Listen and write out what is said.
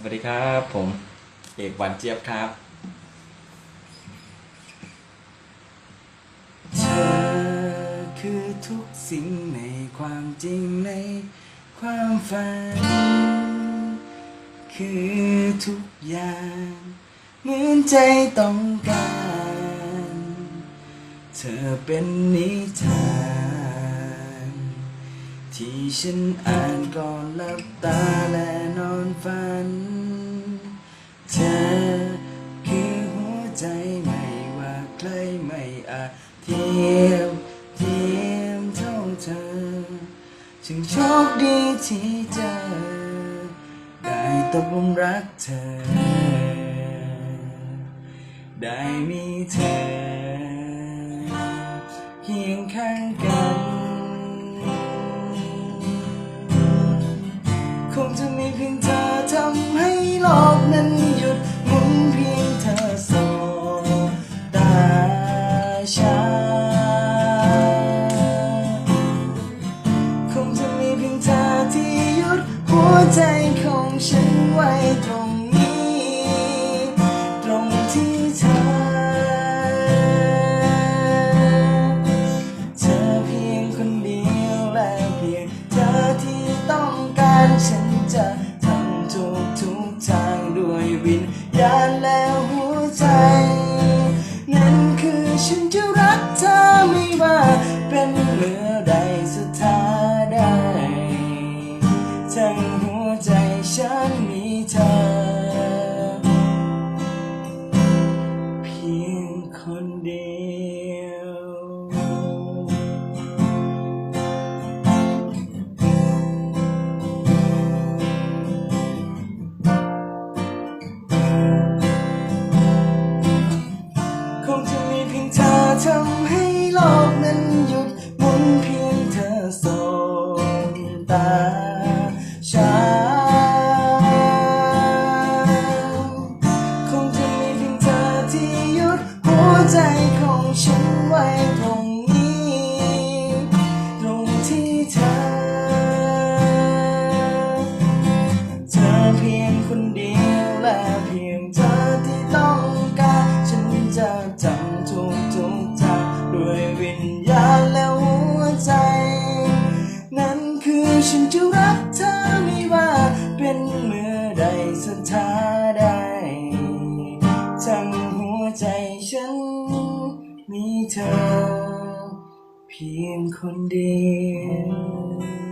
สวัสดีครับผมเอกวันเจี๊ยบครับ เธอคือทุกสิ่งในความจริงในความฝัน คือทุกอย่าง เหมือนใจต้องการ เธอเป็นนิทาน ที่ฉันอ่านก่อนหลับตาและนอนฝัน เธอคือหัวใจไม่ว่าใครไม่อาจเทียมเทียมเท่าเธอ จึงโชคดีที่เจอ ได้ตกหลุมรักเธอ ได้มีเธอเคียงข้างกัน คงจะมีเพียงเธอที่หยุดหัวใจของฉันไว้ตรง ใจของฉัน เธอ เพียงคนเดียว